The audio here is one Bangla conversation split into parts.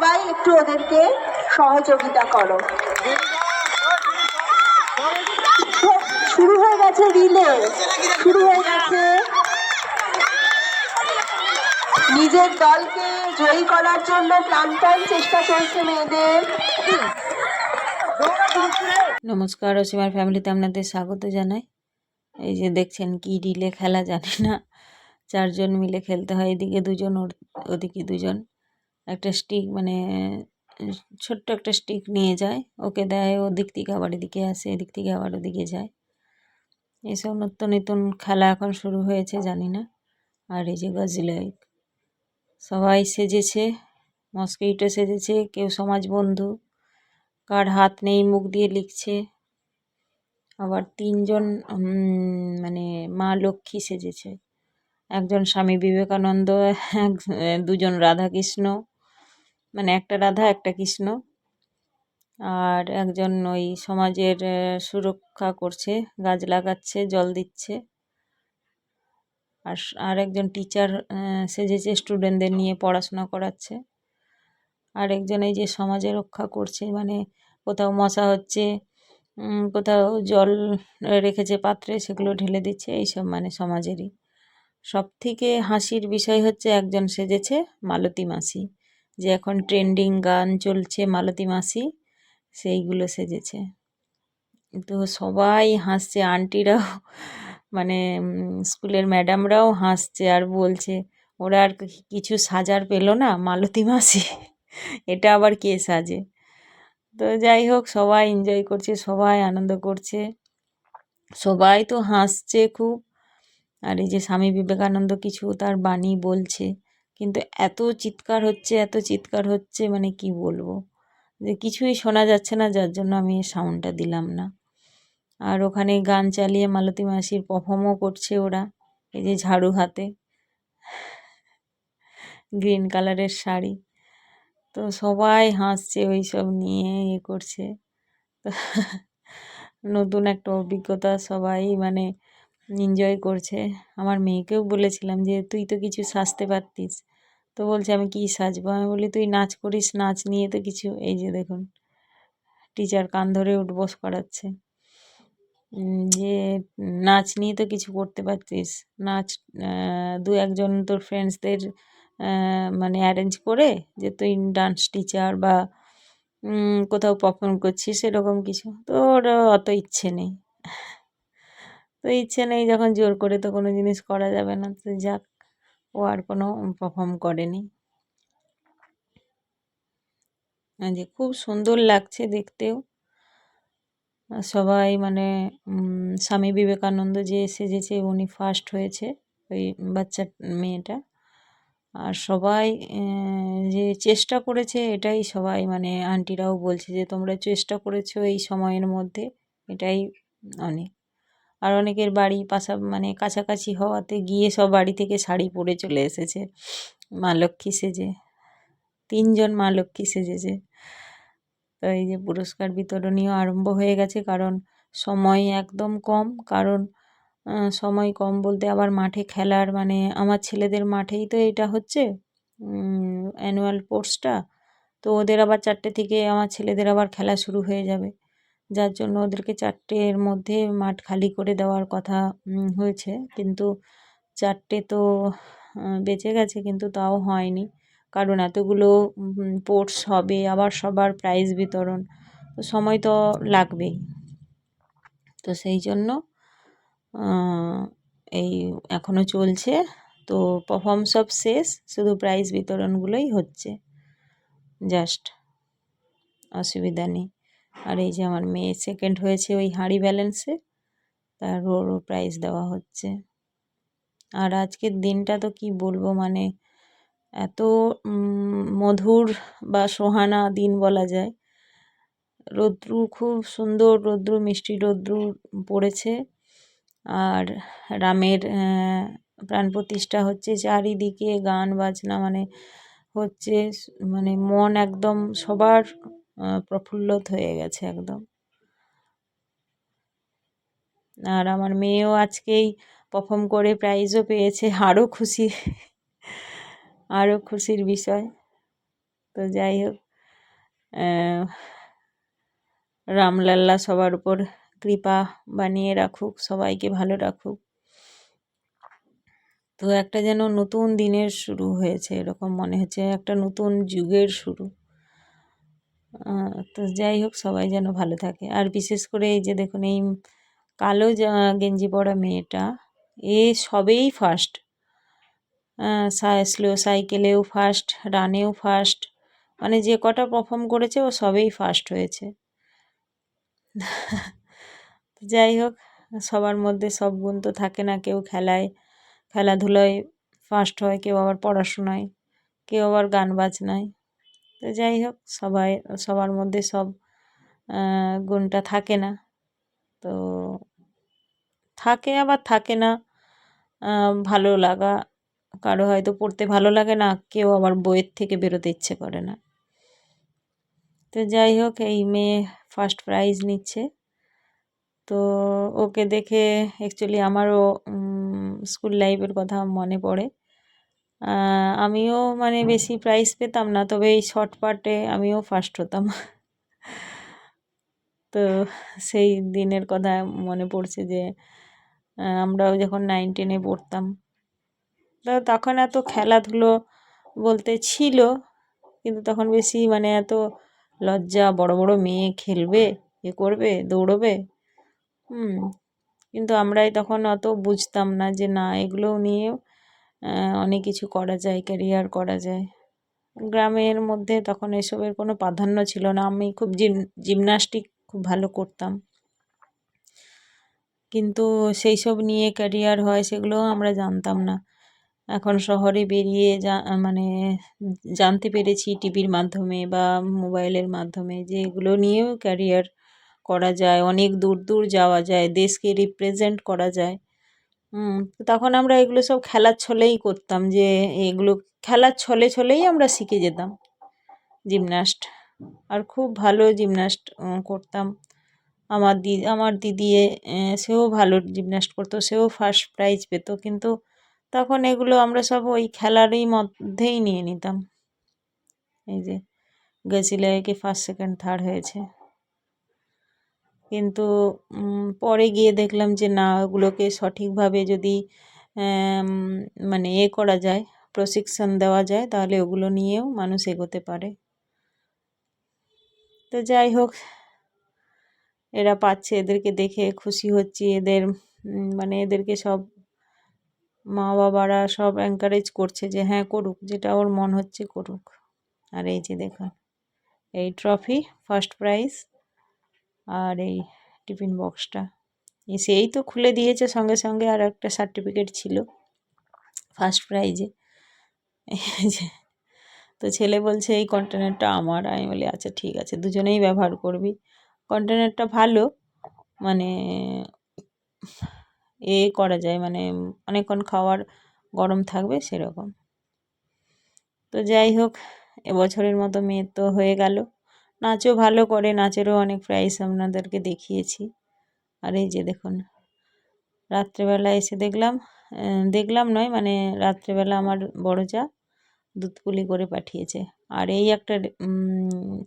সবাই একটু ওদেরকে সহযোগিতা করো। শুরু হয়ে গেছে রিলে। শুরু হয়ে গেছে। নিজের দলকে জয়ী করার জন্য প্রাণপণ চেষ্টা চলছে মেয়েদের। নমস্কার অসীমার ফ্যামিলিতে আপনাদের স্বাগত জানাই। এই যে দেখছেন কি রিলে খেলা জানি না। চারজন মিলে খেলতে হয়, এদিকে দুজন ওদিকে দুজন। একটা স্টিক মানে ছোট্ট একটা স্টিক নিয়ে যায়। ওকে দেয় ওদিক থেকে আবার এদিকে আসে, এদিক থেকে আবার ওদিকে যায়। এসব নতুন নতুন খেলা এখন শুরু হয়েছে, জানি না। আর এই যে গজলাই সবাই সেজেছে, মস্কিটো সেজেছে, কেউ সমাজ বন্ধু, কার হাত নেই মুখ দিয়ে লিখছে। আবার তিনজন মানে মা লক্ষ্মী সেজেছে। একজন স্বামী বিবেকানন্দ, এক, দুজন রাধাকৃষ্ণ। মানে একটা রাধা, একটা কৃষ্ণ। আর একজন ওই সমাজের সুরক্ষা করছে, গাছ লাগাচ্ছে, জল দিচ্ছে। আর আর একজন টিচার সেজেছে, স্টুডেন্টদের নিয়ে পড়াশোনা করাচ্ছে। আর একজন এই যে সমাজে রক্ষা করছে মানে কোথাও মশা হচ্ছে কোথাও জল রেখেছে পাত্রে, সেগুলো ঢেলে দিচ্ছে, এইসব মানে সমাজেরই। সব থেকে হাসির বিষয় হচ্ছে, একজন সেজেছে, মালতী মাসি। যে এখন ট্রেন্ডিং গান চলছে মালতী মাসি, সেইগুলো সেজেছে। তো সবাই হাসছে, আন্টিরাও মানে স্কুলের ম্যাডামরাও হাসছে আর বলছে, ওরা আর কিছু সাজার পেল না মালতী মাসি? এটা আবার কে সাজে? তো যাই হোক, সবাই এনজয় করছে, সবাই আনন্দ করছে। সবাই তো হাসছে খুব। আর এই যে স্বামী বিবেকানন্দ কিছু তার বাণী বলছে। কিন্তু এত চিৎকার হচ্ছে, এত চিৎকার হচ্ছে মানে কি বলব? যে কিছুই শোনা যাচ্ছে না, যার জন্য আমি সাউন্ডটা দিলাম না। আর ওখানে গান চালিয়ে মালতী মাসির পারফর্মও করছে ওরা, এই যে ঝাড়ু হাতে। গ্রিন কালারের শাড়ি। তো সবাই হাসছে ওই সব নিয়ে ইয়ে করছে। নতুন একটা অভিজ্ঞতা সবাই মানে এনজয় করছে। আমার মেয়েকেও বলেছিলাম যে, তুই তো কিছু সাজতে পারতিস। তো বলছে, আমি কি সাজবো? আমি বলি, তুই নাচ করিস, নাচ নিয়ে তো কিছু এই যে দেখুন, টিচার কান ধরে উঠবোস করাচ্ছে। যে নাচ নিয়ে তো কিছু করতে পারতিস, নাচ দু একজন তোর ফ্রেন্ডসদের মানে অ্যারেঞ্জ করে যে তুই ডান্স টিচার বা কোথাও পারফর্ম করছিস সেরকম কিছু। তো ওর অত ইচ্ছে নেই। তো ইচ্ছে নেই যখন জোর করে তো কোনো জিনিস করা যাবে না। তো যাক ও আর কোনো পারফর্ম করেনি। যে খুব সুন্দর লাগছে দেখতেও। সবাই মানে স্বামী বিবেকানন্দ যে সেজেছে উনি ফার্স্ট হয়েছে ওই বাচ্চা মেয়েটা। আর সবাই যে চেষ্টা করেছে এটাই সবাই মানে আন্টিরাও বলছে যে তোমরা চেষ্টা করেছ এই সময়ের মধ্যে, এটাই অনেক। আর অনেকের বাড়ি পাশা মানে কাছাকাছি হওয়াতে গিয়ে সব বাড়ি থেকে শাড়ি পরে চলে এসেছে। মা লক্ষ্মী সেজে। তিনজন মা লক্ষ্মী সেজেছে। তো এই যে পুরস্কার বিতরণীও আরম্ভ হয়ে গেছে কারণ সময় একদম কম। কারণ সময় কম বলতে আবার মাঠে খেলার মানে আমার ছেলেদের মাঠেই তো এটা হচ্ছে অ্যানুয়াল স্পোর্টসটা তো ওদের আবার চারটে থেকে আমার ছেলেদের আবার খেলা শুরু হয়ে যাবে। যার জন্য ওদেরকে চারটের মধ্যে মাঠ খালি করে দেওয়ার কথা হয়েছে। কিন্তু চারটে তো বেঁচে গেছে, কিন্তু তাও হয়নি। কারণ এতগুলো স্পোর্টস হবে, আবার সবার প্রাইজ বিতরণ। তো সময় তো লাগবেই। তো সেই জন্য এই এখনও চলছে। তো পারফর্ম সব শেষ, শুধু প্রাইজ বিতরণগুলোই হচ্ছে। জাস্ট অসুবিধা নেই। আর এই যে আমার মেয়ে সেকেন্ড হয়েছে ওই হাঁড়ি ব্যালেন্সে তার ওরও প্রাইজ দেওয়া হচ্ছে। আর আজকের দিনটা তো কি বলব মানে এত মধুর বা সোহানা দিন বলা যায়। রৌদ্রু খুব সুন্দর, রৌদ্রু, মিষ্টি রৌদ্রু পড়েছে। আর রামের প্রাণ প্রতিষ্ঠা হচ্ছে চারিদিকে গান বাজনা মানে হচ্ছে মানে মন একদম সবার প্রফুল্লত হয়ে গেছে একদম। আর আমার মেয়েও আজকেই পারফর্ম করে প্রাইজও পেয়েছে আরও খুশি আরও খুশির বিষয়। তো যাই হোক রামলাল্লা সবার উপর কৃপা বানিয়ে রাখুক, সবাইকে ভালো রাখুক। তো একটা যেন নতুন দিনের শুরু হয়েছে, এরকম মনে হচ্ছে, একটা নতুন যুগের শুরু। তো যাই হোক, সবাই যেন ভালো থাকে। আর বিশেষ করে এই যে দেখুন, এই কালো গেঞ্জি পরা মেয়েটা, এ সবেই ফার্স্ট স্লো সাইকেলেও ফার্স্ট রানেও ফার্স্ট মানে যে কটা পারফর্ম করেছে, ও সবেই ফার্স্ট হয়েছে। যাই হোক, সবার মধ্যে সব গুণ তো থাকে না, কেউ খেলায়, খেলাধুলায় ফার্স্ট হয়, কেউ আবার পড়াশোনায়, কেউ আবার গান বাজনায়। তো যাই হোক, সবাই, সবার মধ্যে সব গুণটা থাকে না। তো থাকে আবার থাকে না ভালো লাগা, কারও হয়তো পড়তে ভালো লাগে না, কেউ আবার বইয়ের থেকে বেরোতে ইচ্ছে করে না। তো যাই হোক, এই মেয়ে ফার্স্ট প্রাইজ নিচ্ছে। তো ওকে দেখে অ্যাকচুয়ালি আমারও স্কুল লাইফের কথা মনে পড়ে। আমিও মানে বেশি প্রাইজ পেতাম না তবে এই শর্ট পার্টে আমিও ফার্স্ট হতাম। তো সেই দিনের কথা মনে পড়ছে যে আমরাও যখন নাইন টেনে পড়তাম তো তখন এত খেলাধুলো বলতে ছিল কিন্তু তখন বেশি মানে এত লজ্জা বড় বড় মেয়ে খেলবে এ করবে দৌড়বে হুম কিন্তু আমরাই তখন অত বুঝতাম না যে না এগুলো আহ, অনেক কিছু করা যায় ক্যারিয়ার করা যায়। গ্রামের মধ্যে তখন এসবের কোনো প্রাধান্য ছিল না। আমি খুব জিম জিমনাস্টিক খুব ভালো করতাম। কিন্তু সেই সব নিয়ে ক্যারিয়ার হয় সেগুলোও আমরা জানতাম না। এখন শহরে বেরিয়ে যা মানে জানতে পেরেছি টিভির মাধ্যমে বা মোবাইলের মাধ্যমে যে এগুলো নিয়েও ক্যারিয়ার করা যায়। অনেক দূর দূর যাওয়া যায়। দেশকে রিপ্রেজেন্ট করা যায়। তখন আমরা এগুলো সব খেলার ছলেই করতাম যে এগুলো খেলার ছলে ছলেই আমরা শিখে যেতাম জিমন্যাস্ট। আর খুব ভালো জিমন্যাস্ট করতাম। আমার দি, আমার দিদি সেও ভালো জিমন্যাস্ট করতো, সেও ফার্স্ট প্রাইজ পেতো, কিন্তু তখন এগুলো আমরা সব ওই খেলারই মধ্যেই নিয়ে নিতাম। এই যে গেছিলে কি ফার্স্ট সেকেন্ড থার্ড হয়েছে। কিন্তু পরে গিয়ে দেখলাম যে না, ওগুলোকে সঠিকভাবে যদি মানে এ করা যায়, প্রশিক্ষণ দেওয়া যায়, তাহলে ওগুলো নিয়েও মানুষ এগোতে পারে। তো যাই হোক, এরা পাচ্ছে, এদেরকে দেখে খুশি হচ্ছি, এদের মানে এদেরকে সব মা বাবারা সব এনকারেজ করছে যে হ্যাঁ করুক, যেটা ওর মন হচ্ছে করুক। আর এই যে দেখুন, এই ট্রফি ফার্স্ট প্রাইজ আর এই টিফিন বক্সটা। সেই তো খুলে দিয়েছে সঙ্গে সঙ্গে আর একটা সার্টিফিকেট ছিল ফার্স্ট প্রাইজে তো ছেলে বলছে, এই কন্টেনারটা আমার। আমি বলি আচ্ছা ঠিক আছে, দুজনেই ব্যবহার করবি। কন্টেনারটা ভালো মানে এ করা যায় মানে অনেকক্ষণ খাওয়ার গরম থাকবে সেরকম। তো যাই হোক, এবছরের মতো মেয়ের তো হয়ে গেল। নাচও ভালো করে, নাচেরও অনেক প্রাইজ আপনাদেরকে দেখিয়েছি। আর এই যে দেখুন, রাত্রেবেলা এসে দেখলাম দেখলাম নয় মানে রাত্রেবেলা আমার বড় যা দুধ পুলি করে পাঠিয়েছে। আর এই একটা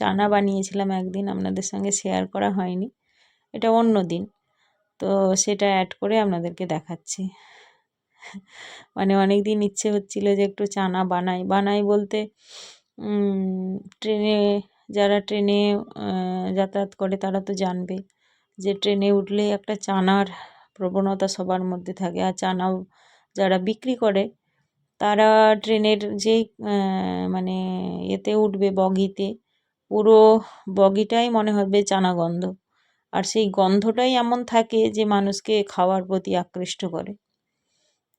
চানা বানিয়েছিলাম একদিন, আপনাদের সঙ্গে শেয়ার করা হয়নি, এটা অন্য দিন। তো সেটা অ্যাড করে আপনাদেরকে দেখাচ্ছি। মানে অনেক দিন ইচ্ছে হচ্ছিল যে একটু চানা বানাই। বানাই বলতে ট্রেনে যারা ট্রেনে যাতায়াত করে তারা তো জানবে যে ট্রেনে উঠলে একটা চানার প্রবণতা সবার মধ্যে থাকে। আর চানাও যারা বিক্রি করে, তারা ট্রেনের যে মানে এতে উঠবে বগিতে, পুরো বগিটাই মনে হবে চানা গন্ধ। আর সেই গন্ধটাই এমন থাকে যে মানুষকে খাওয়ার প্রতি আকৃষ্ট করে।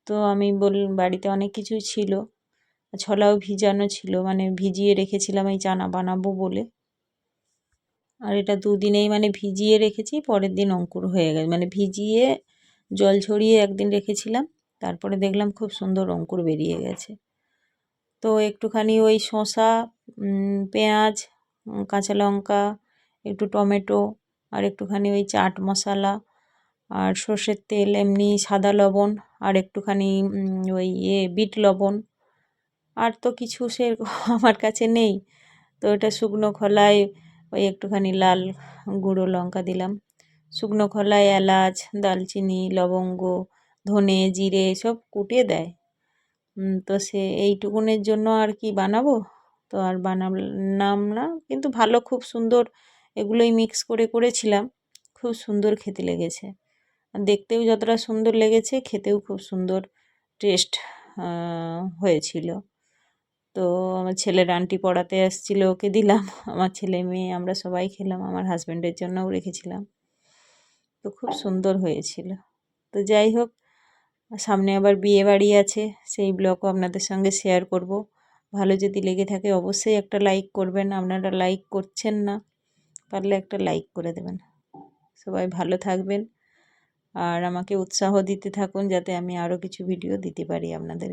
তো আমি বল, বাড়িতে অনেক কিছুই ছিল। ছোলাও ভিজানো ছিল মানে ভিজিয়ে রেখেছিলাম এই চানা বানাবো বলে। আর এটা দুদিনেই মানে ভিজিয়ে রেখেছি, পরের দিন অঙ্কুর হয়ে গেছে। মানে ভিজিয়ে জল ছড়িয়ে একদিন রেখেছিলাম, তারপরে দেখলাম খুব সুন্দর অঙ্কুর বেরিয়ে গেছে। তো একটুখানি ওই শসা পেঁয়াজ কাঁচা লঙ্কা, একটু টমেটো, আর একটুখানি ওই চাট মশলা, আর সর্ষের তেল, এমনি সাদা লবণ, আর একটুখানি ওই ইয়ে বিট লবণ আর তো কিছু সে আমার কাছে নেই। তো এটা শুকনো খোলায় ওই একটুখানি লাল গুঁড়ো লঙ্কা দিলাম। শুকনো খোলায় এলাচ, দালচিনি, লবঙ্গ, ধনে, জিরে সব কুটে দেয়। তো সে এইটুকুনের জন্য আর কি বানাবো? তো আর বানালাম না, কিন্তু ভালো, খুব সুন্দর এগুলোই মিক্স করে করেছিলাম। খুব সুন্দর খেতে লেগেছে। দেখতেও যতটা সুন্দর লেগেছে, খেতেও খুব সুন্দর টেস্ট হয়েছিল। তো আমার ছেলের আন্টি পড়াতে আসছিল, ওকে দিলাম। আমার ছেলে মেয়ে আমরা সবাই খেলাম, আমার হাজব্যান্ডের জন্যও রেখেছিলাম। তো খুব সুন্দর হয়েছিল। তো যাই হোক, সামনে আবার বিয়ে বাড়ি আছে, সেই ব্লগও আপনাদের সঙ্গে শেয়ার করব। ভালো যদি লেগে থাকে অবশ্যই একটা লাইক করবেন, আপনারা লাইক করছেন না পারলে একটা লাইক করে দেবেন। সবাই ভালো থাকবেন, আর আমাকে উৎসাহ দিতে থাকুন যাতে আমি আরও কিছু ভিডিও দিতে পারি আপনাদের